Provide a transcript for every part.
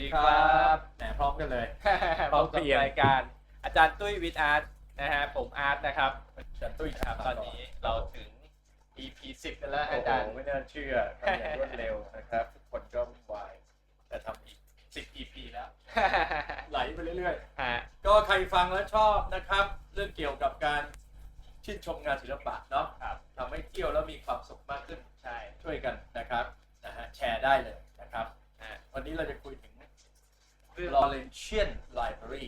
ดีครับแหมพร้อมกันเลยพร้อมกับรายการอาจารย์ตุ้ยวิทอาร์ตนะฮะผมอาร์ตนะครับอาจารย์ตุ้ยครับตอนนี้เราถึง EP 10กันแล้วโอ้อาโหจารย์ไม่น่าเชื่อทำอย่างรวดเร็วนะครับทุกคนก็วุ่นวายแต่ทำอีก10 EP แล้ว ไหลไปเรื่อยฮะๆก็ใครฟังแล้วชอบนะครับ เรื่องเกี่ยวกับการชื่นชมงานศิลปะเนาะครับทำให้เที่ยวแล้วมีความสุขมากขึ้นใช่ช่วยกันนะครับนะฮะแชร์ได้เลยนะครับฮะวันนี้เราจะคุยถึง เรื่อง Laurentian Library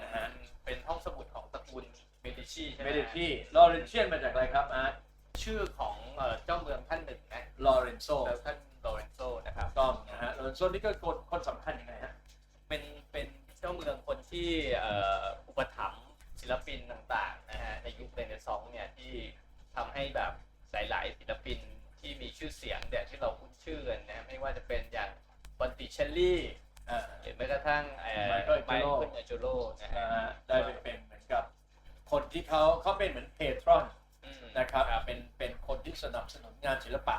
นะฮะเป็นห้องสมุดของตระกูลเมดิชีใช่ไหมไม่ได้ที่ Laurentian มาจากอะไรครับอาร์ตชื่อของเอ่อเจ้าเมืองท่านหนึ่งนะ Lorenzo แล้วท่านโลเรนโซนะครับถูกต้องนะฮะ Lorenzo นี่ก็คนคนสำคัญยังไงฮะเป็นเป็นเจ้าเมืองคนที่เอ่ออุปถัมภ์ศิลปินต่างๆนะฮะในยุคเรเนซองส์เนี่ยที่ทำให้แบบหลายๆศิลปินที่มีชื่อเสียงเนี่ยที่เราคุ้นชื่อกันนะไม่ว่าจะเป็นอย่างบอนติเชลลี่อ่า หรือแม้กระทั่งเอ่อ Michael ไม Angelo เคิลเอโจโรนะฮะนะฮะได้ไปเป็นเหมือนกับ คนที่เขาเขาเป็นเหมือนเพทรอนอืมนะครับเป็นเป็นคนที่สนับสนุนงานศิลปะ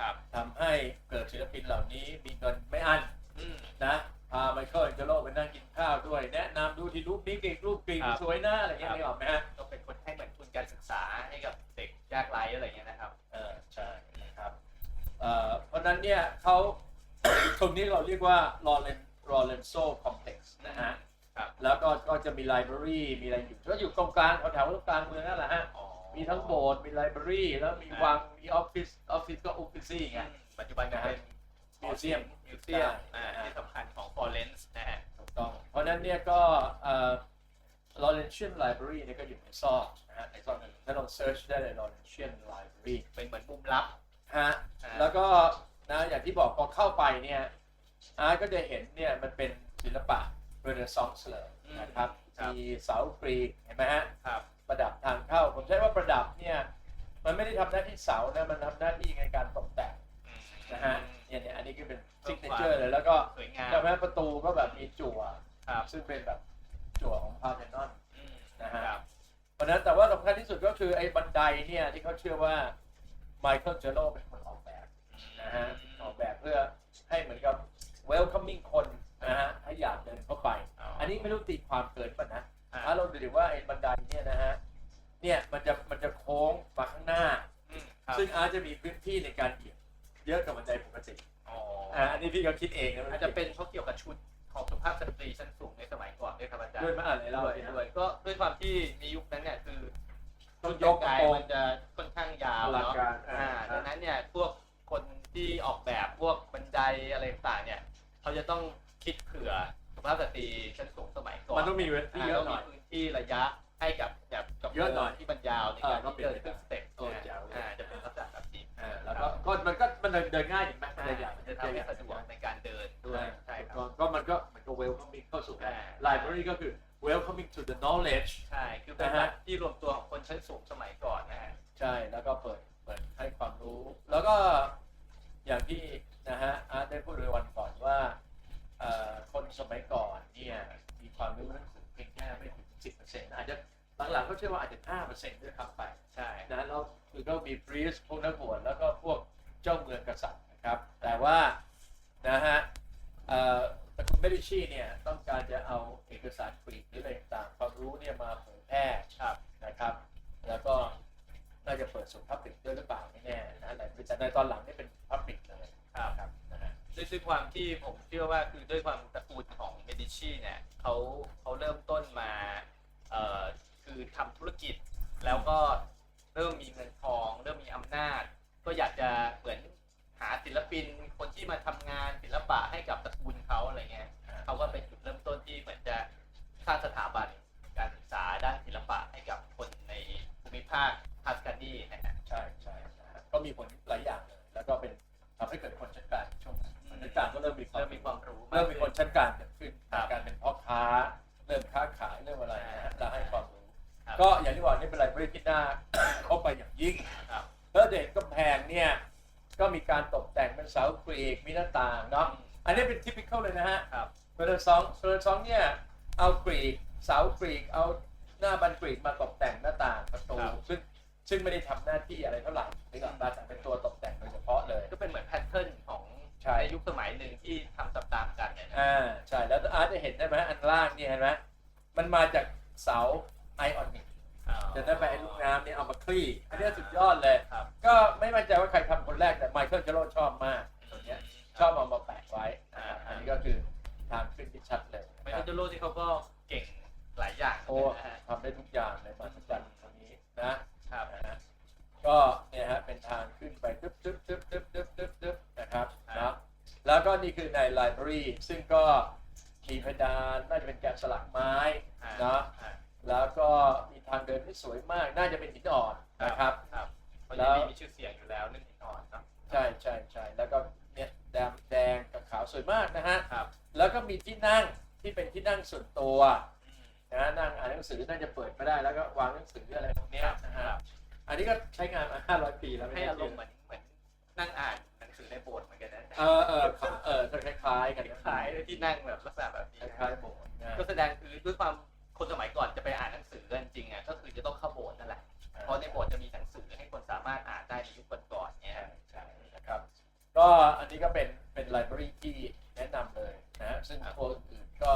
ครับทำให้เกิดศิลปินเหล่านี้มีเงินไม่อั้นอืมนะพาไมเคิลเจโรไปนั่งกินข้าวด้วย แนะนำดูที่รูปนี้เก่งรูปกรีนครับสวยนะอะไรเงี้ยครับไม่ออกไหมฮะก็เป็นคนให้เหมือนทุนการศึกษาให้กับเด็กยากไร้อะไรเงี้ยนะครับเออใช่นะครับเอ่อเพราะฉะนั้นเนี่ยเขาตรงนี้เราเรียกว่า Loren Lorenzo Complex นะฮะครับแล้วก็ก็จะมีไลบรารีมีอะไรอยู่ก็อยู่ตรงกลางแถวๆตรงกลางเมืองนั่นแหละฮะอ๋อมีทั้งโบสถ์มีไลบรารีแล้วมีวังมีออฟฟิศออฟฟิศก็ออฟฟิศซี่ไง ปัจจุบันก็เป็นมิวเซียมมิวเซียมใช่อ่าที่สำคัญของฟอร์เรนซ์นะฮะถูกต้อง เพราะฉะนั้นเนี่ยก็เอ่อ Laurentian Library เนี่ยก็อยู่ในซอกนะฮะในซอกนั้นถ้าลองเซิร์ชได้เลย Laurentian Library เป็นเหมือนมุมลับฮะอ่าแล้วก็นะอย่างที่บอกพอเข้าไปเนี่ย อาร์ตก็จะเห็นเนี่ยมันเป็นศิลปะเรเนซองส์เลยนะครับครับมีเสากรีกเห็นไหมฮะครับประดับทางเข้า ผมใช้ว่าประดับเนี่ยมันไม่ได้ทำหน้าที่เสานะมันทำหน้าที่ในการตกแต่งนะฮะเนี่ยเนี่ยอันนี้ก็เป็นซิกเนเจอร์เลยแล้วก็สวยงามใช่ไหมประตูก็แบบมีจั่วครับซึ่งเป็นแบบจั่วของพาเทนอนอืมนะฮะครับเพราะฉะนั้นแต่ว่าสำคัญที่สุดก็คือไอ้บันไดเนี่ยที่เขาเชื่อว่าไมเคิลเจโรเป็นคนออกแบบนะฮะออกแบบเพื่อ welcoming คนนะฮะให้อยากเดินเข้าไป อันนี้ไม่รู้ตีความเกินป่ะนะอ่าถ้าเราดูดิว่าไอ้บันไดเนี่ยนะฮะเนี่ยมันจะมันจะโค้งมาข้างหน้าอืมครับซึ่งอาจจะมีพื้นที่ในการเหยียบเยอะกว่าบันไดปกติอ๋ออ่าอันนี้พี่ก็คิดเองนะอาจจะเป็นเพราะเกี่ยวกับชุดของสุภาพสตรีชั้นสูงในสมัยก่อนด้วยครับอาจารย์ด้วยมาอ่านอะไรเล่าด้วยสิฮะด้วยก็ด้วยความที่ในยุคนั้นเนี่ยคือต้องยยกกกระกายโปรงมันจะค่อนข้างยาวอลังเนาะการอ่าอ่าดังนั้นเนี่ยพวกคนที่ออกแบบพวกบันไดอะไรต่างๆเนี่ย เขาจะต้องคิดเผื่อสุภาพสตรีชั้นสูงสมัยก่อนมันต้องมีพื้นที่อ่าเยอะต้องหน่มีอย พื้นที่ระยะให้กับแบบกับเยอะหน่อยที่มันยาวในการเออก็ที่เป็นเดินขึ้นสเต็ปโอ้แจ๋วเลยอ่าจะเป็นลักษณะแบบนี้อ่าแล้วก็ก็มันก็มันเดินเดินง่ายเห็นไหมมันอ่าเดินใหญ่มันจะทำให้สะดวกในการเดินด้วยใช่ครับก็ก็มันก็เหมือนกับ welcoming เข้าสู่อ่า library ก็คือ welcoming to the knowledge ใช่ คือเป็นนะแบฮะบที่รวมตัวของคนชั้นสูงสมัยก่อนนะฮะใช่แล้วก็เปิดเปิดให้ความรู้ แล้วก็ อย่างที่นะฮะอาร์ตได้พูดในวันก่อนว่าเอ่อคนสมัยก่อนเนี่ยมีความรู้หนังสือเพียงแค่ไม่ถึง10%อาจจะหลังๆก็เชื่อว่าอาจจะ5%ด้วยครับไปใช่นะแล้วคือก็มีพรีสพวกนักบวชแล้วก็พวกเจ้าเมืองกษัตริย์นะครับ แต่ว่านะฮะเอ่อตระกูลเมดิชีเนี่ยต้องการจะเอาเอกสารกรีกหรืออะไรต่างๆความรู้เนี่ยมาเผยแพร่ครับนะครับ แล้วก็น่าจะเปิดสู่พับลิกด้วยหรือเปล่าไม่แน่นะแต่แต่ในตอนหลังนี่เป็น พับลิกเลยครับ ครับนะฮะด้วยด้วยความที่ผมเชื่อว่าคือด้วยความตระกูลของเมดิชีเนี่ยเขาเขาเริ่มต้นมาเอ่อคือทำธุรกิจ แล้วก็เริ่มมีเงินทอง เริ่มมีอำนาจ ก็อยากจะเหมือนหาศิลปินคนที่มาทำงานศิลปะให้กับตระ การเป็นพ่อค้าเริ่มค้าขายเริ่มอะไรนะฮะแล้วให้ความรู้ครับก็อย่างที่บอกนี่เป็นไลบรารีที่น่า เข้าไปอย่างยิ่งครับ แล้วเด็กก็แพงเนี่ยก็มีการตกแต่งเป็นเสากรีกมีหน้าต่างเนาะอันนี้เป็นทิพิคอลเลยนะฮะครับ เบอร์สองเบอร์สองเนี่ยเอากรีกเสากรีกเอาหน้าบันกรีกมาตกแต่งหน้าต่างประตูครับ ซึ่งซึ่งไม่ได้ทำหน้าที่อะไรเท่าไหร่นึกออกปะแต่เป็นตัวตกแต่งโดยเฉพาะเลย ก็เป็นเหมือนแพทเทิร์นของ ใช่ ในยุคสมัยหนึ่งที่ทำตามๆกันเนี่ยนะอ่าเนี่ยเห็นได้ไหมอันล่างเนี่ยเห็นไหมมันมาจากเสาไอออนิกอ๋อจะได้ไปไอ้ลูกน้ำเนี่ยเอามาคลี่อันนี้สุดยอดเลย ครับก็ไม่มั่นใจว่าใครทำคนแรกแต่ไมเคิลเจโร่ชอบมากตัวเนี้ยชอบเอามาแปะไว้นะครับอันนี้ก็คือทางขึ้นที่ชัดเลยไมนะคเคิรับลจูโร่ที่เขาก็เก่งหลายอย่างโอ้นะฮะทำได้ทุกอย่างเลยมาสัจจันตรงนี้นะครับ นะฮะก็เนี่ยฮะเป็นทางขึ้นไปตึ๊บตึ๊บตึ๊บตึ๊บตึ๊บตึ๊บตึ๊บ นะครับนะแล้วก็นี่คือในไลบรารีซึ่งก็มีเพดานน่าจะเป็นแกะสลักไม้นะอ่าแล้วก็มีทางเดินที่สวยมาก น่าจะเป็นหินอ่อนนะครับครับเพราะแล้ยังวมีชื่อเสียงอยู่แล้วเรื่องหินอ่อนครับใช่ใช่ใช่แล้วก็เนี่ยแดงแดงกับขาวสวยมากนะฮะครับแล้วก็มีที่นั่งที่เป็นที่นั่งส่วนตัวอืมนะฮะนั่งอ่านหนังสือน่าจะเปิดไม่ได้แล้วก็วางหนังสืออะไรพวกเนี้ยนะฮะครับอันนี้ก็ใช้งานมา 500 ปีแล้วให้ไม่อารมณ์ใช่เหมือนเหมือนนั่งอ่านหนัง สือในโบสถ์เหมือนกันนะเออเออเออจะคล้ายๆกันคล้ายๆที่นั่งแบบลักษณะแบบนี้คล้ายๆโบสถ์นะก็แสดงคือด้วยความคนสมัยก่อนจะไปอ่านหนังสือกันจริงอะก็คือจะต้องเข้าโบสถ์นั่นแหละเพราะในโบสถ์จะมีหนังสือให้คนสามารถอ่านได้ในยุคก่อนๆเนี่ยใช่ใช่นะครับ ก็อันนี้ก็เป็นเป็นไลบรารีที่แนะนำเลยนะฮะซึ่งตัวอื่นๆก็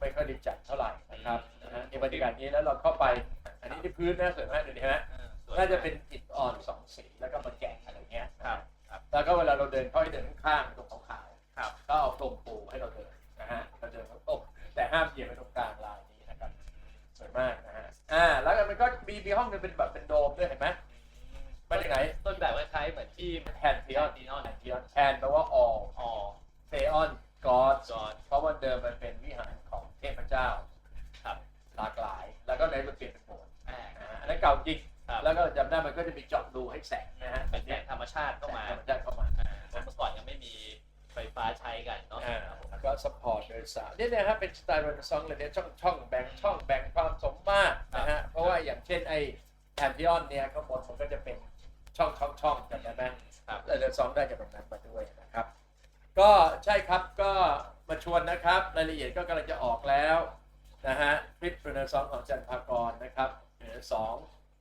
ไม่ค่อยได้จัดเท่าไหร่นะครับนะฮะในบรรยากาศนี้แล้วเราเข้าไป อันนี้ที่พื้นนะสวยมากดูดิฮะเออสวยน่าจะเป็นอิฐอ่อนสองสีแล้วก็มาแกะ แล้วก็เวลาเราเดินเข้าให้เดินข้างๆตรงขาวครับๆก็เอาพรมปูให้เราเดินนะฮะเราเดินตรงๆแต่ห้ามเหยียบไปตรงกลางลายนี้นะครับสวยมากนะฮะอ่าแล้วก็มันก็มีมีห้องหนึงเป็นแบบเป็นโดมด้วยเห็นไหมมาจากไหนต้นแบบคล้ายๆเหมือนที่แทนทีออนทีนอนแทนทีออนแทนแปลว่า all อ๋อเทออนกอดจอนเพราะว่าเดิมมันเป็นวิหารของเทพเจ้าครับหลากหลาย แล้วก็เลยมาเปลี่ยนเป็นโบสถ์อ่านะฮะอันนั้นเก่าจริง ครับ แล้วก็จำได้มันก็จะมีเจาะรูให้แสงนะฮะเป็นแสงธรรมชาติเข้ามาแสงธรรมชาติเข้ามาอ่าเพราะเมื่อก่อนยังไม่มีไฟฟ้าใช้กันเนาะอ่าแล้วก็สปอร์ตโดยสารเนี่ยนะครับเป็นสไตล์เรนซองเลยเนี่ยช่องช่องแบ่งช่องแบ่งความสมมาตรนะฮะเพราะว่าอย่างเช่นไอ้แทนทีออนเนี่ยข้างบนมันก็จะเป็นช่องช่องช่องจำได้ไหม ครับ เรนซองได้จากตรงนั้นมาด้วยนะครับ ก็ใช่ครับก็มาชวนนะครับรายละเอียดก็กำลังจะออกแล้วนะฮะคลิปเรนซองของจันทากรนะครับเหลือสอง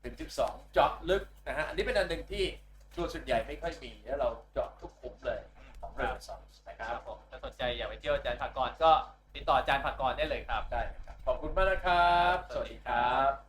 ถึงสิบสองเจาะลึกนะฮะ อันนี้เป็นอันหนึ่งที่ตัวส่วนใหญ่ไม่ค่อยมีแล้วเราเจาะทุกกลุ่มเลยของเรนซองนะคครัรับบผมถ้าสนใจอยากไปเที่ยวอาจารย์ภากรก็ติดต่ออาจารย์ภากรได้เลยครับ ได้ครับ ขอบคุณมากนะครับ สวัสดีครับ